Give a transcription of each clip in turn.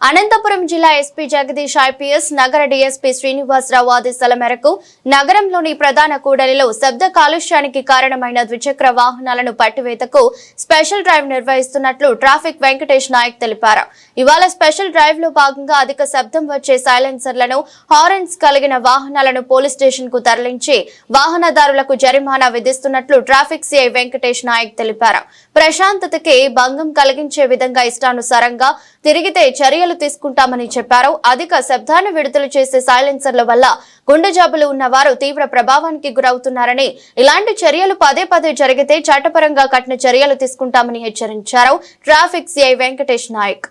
అనంతపురం జిల్లా SP Jagadish IPS నగర DSP Srinivasarao ఆదేశాల మేరకు నగరంలోని ప్రధాన కూడలిలో శబ్ద కాలుష్యానికి కారణమైన ద్విచక్ర వాహనాలను పట్టివేతకు స్పెషల్ డ్రైవ్ నిర్వహిస్తున్నట్లు ట్రాఫిక్ వెంకటేష్ నాయక్ తెలిపారు. ఇవాళ స్పెషల్ డ్రైవ్లో భాగంగా అధిక శబ్దం వచ్చే సైలెన్సర్లను హారన్స్ కలిగిన వాహనాలను పోలీస్ స్టేషన్కు తరలించి వాహనదారులకు జరిమానా విధిస్తున్నట్లు ట్రాఫిక్ సిఐ వెంకటేష్ నాయక్ తెలిపారు. ప్రశాంతతకి భంగం కలిగించే విధంగా ఇష్టానుసారంగా తిరిగితే చర్యలు తీసుకుంటామని చెప్పారు. అధిక శబ్దాన్ని విడుదల చేసే సైలెన్సర్ల వల్ల గుండె జాబులు ఉన్న వారు తీవ్ర ప్రభావానికి గురవుతున్నారని ఇలాంటి చర్యలు పదే పదే జరిగితే చట్టపరంగా కఠిన చర్యలు తీసుకుంటామని హెచ్చరించారు. Traffic CI Venkatesh Nayak.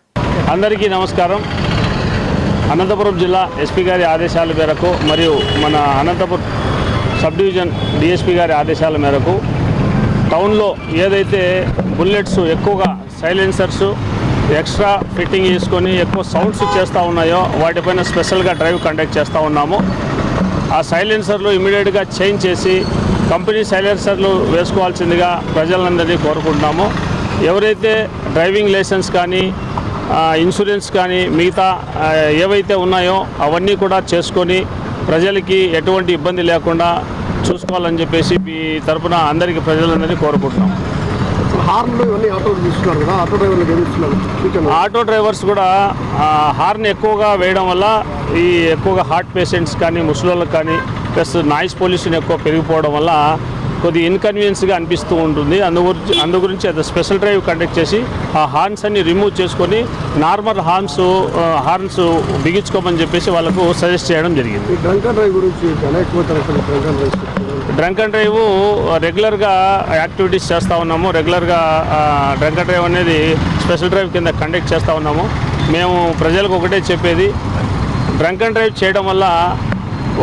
అందరికీ నమస్కారం. అనంతపురం జిల్లా ఎస్పీ గారి ఆదేశాల మేరకు మరియు మన అనంతపురం సబ్ డివిజన్ డిఎస్పీ గారి ఆదేశాల మేరకు టౌన్లో ఏదైతే బుల్లెట్స్ ఎక్కువగా సైలెన్సర్స్ ఎక్స్ట్రా ఫిట్టింగ్ చేసుకొని ఎక్కువ సౌండ్స్ చేస్తూ ఉన్నాయో వాటిపైన స్పెషల్గా డ్రైవ్ కండక్ట్ చేస్తూ ఉన్నాము. ఆ సైలెన్సర్లు ఇమీడియట్గా చేంజ్ చేసి కంపెనీ సైలెన్సర్లు వేసుకోవాల్సిందిగా ప్రజలందరినీ కోరుకుంటున్నాము. ఎవరైతే డ్రైవింగ్ లైసెన్స్ కానీ ఇన్సూరెన్స్ కానీ మిగతా ఏవైతే ఉన్నాయో అవన్నీ కూడా చేసుకొని ప్రజలకి ఎటువంటి ఇబ్బంది లేకుండా చూసుకోవాలని చెప్పేసి మీ తరఫున అందరికీ ప్రజలందరినీ కోరుకుంటున్నాం హార్న్లు ఇవన్నీ ఆటోలు తీసుకున్నారు కదా ఆటో డ్రైవర్లకు ఏమి ఇస్తున్నారు సూచన ఆటో డ్రైవర్స్ కూడా హార్న్ ఎక్కువగా వేయడం వల్ల ఈ ఎక్కువగా హార్ట్ పేషెంట్స్ కానీ ముసలోళ్ళకి కానీ ప్లస్ నాయిస్ పొల్యూషన్ ఎక్కువ పెరిగిపోవడం వల్ల కొద్ది ఇన్కన్వీనియన్స్గా అనిపిస్తూ ఉంటుంది. అందు గురించి అందు గురించి అది స్పెషల్ డ్రైవ్ కండక్ట్ చేసి ఆ హార్న్స్ అన్ని రిమూవ్ చేసుకొని నార్మల్ హార్న్స్ హార్న్స్ బిగించుకోమని చెప్పేసి వాళ్ళకు సజెస్ట్ చేయడం జరిగింది. డ్రంక్ డ్రైవ్ గురించి డ్రంక్ అండ్ డ్రైవ్ రెగ్యులర్గా యాక్టివిటీస్ చేస్తూ ఉన్నాము. రెగ్యులర్గా డ్రంక్ అండ్ డ్రైవ్ అనేది స్పెషల్ డ్రైవ్ కింద కండక్ట్ చేస్తూ ఉన్నాము. మేము ప్రజలకు ఒకటే చెప్పేది డ్రంక్ అండ్ డ్రైవ్ చేయడం వల్ల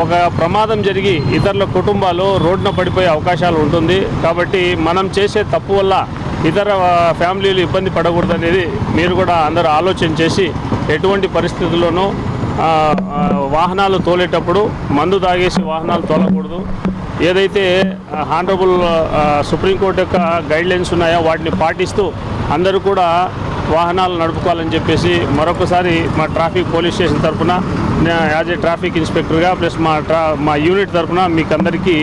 ఒక ప్రమాదం జరిగి ఇతరుల కుటుంబాలు రోడ్డున పడిపోయే అవకాశాలు ఉంటుంది. కాబట్టి మనం చేసే తప్పు వల్ల ఇతర ఫ్యామిలీలు ఇబ్బంది పడకూడదు అనేది మీరు కూడా అందరూ ఆలోచన చేసి ఎటువంటి పరిస్థితుల్లోనూ వాహనాలు తోలేటప్పుడు మందు తాగేసి వాహనాలు తోలకూడదు. ఏదైతే హానరబుల్ సుప్రీంకోర్టు యొక్క గైడ్ లైన్స్ ఉన్నాయో వాటిని పాటిస్తూ అందరూ కూడా వాహనాలు నడుపుకోవాలని చెప్పేసి మరొకసారి మా ట్రాఫిక్ పోలీస్ స్టేషన్ తరఫున యాజ్ ఏ ట్రాఫిక్ ఇన్స్పెక్టర్గా ప్లస్ మా ట్రా మా యూనిట్ తరఫున మీకు అందరికీ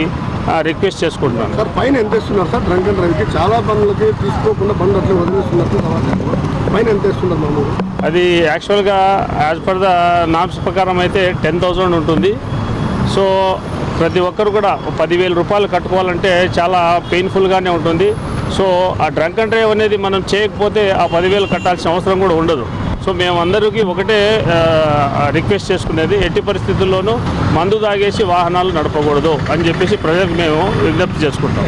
రిక్వెస్ట్ చేసుకుంటున్నాను. సార్ పైన ఎంత ఇస్తున్నారు సార్? డ్రంక్ అండ్ డ్రైవ్కి చాలా బండ్లకి తీసుకోకుండా బండ్లు అట్లా వదిలేస్తున్నట్టు సమాచారం పైన ఎంత ఇస్తున్నారు మామూలు అది యాక్చువల్గా యాజ్ పర్ ద నామ్స్ ప్రకారం అయితే టెన్ థౌజండ్ ఉంటుంది. సో ప్రతి ఒక్కరు కూడా పదివేల రూపాయలు కట్టుకోవాలంటే చాలా పెయిన్ఫుల్గానే ఉంటుంది. సో ఆ డ్రంక్ అండ్ డ్రైవ్ అనేది మనం చేయకపోతే ఆ పదివేలు కట్టాల్సిన అవసరం కూడా ఉండదు. సో మేమందరికీ ఒకటే రిక్వెస్ట్ చేసుకునేది ఎట్టి పరిస్థితుల్లోనూ మందు తాగేసి వాహనాలు నడపకూడదు అని చెప్పేసి ప్రజలకు మేము విజ్ఞప్తి చేసుకుంటాం.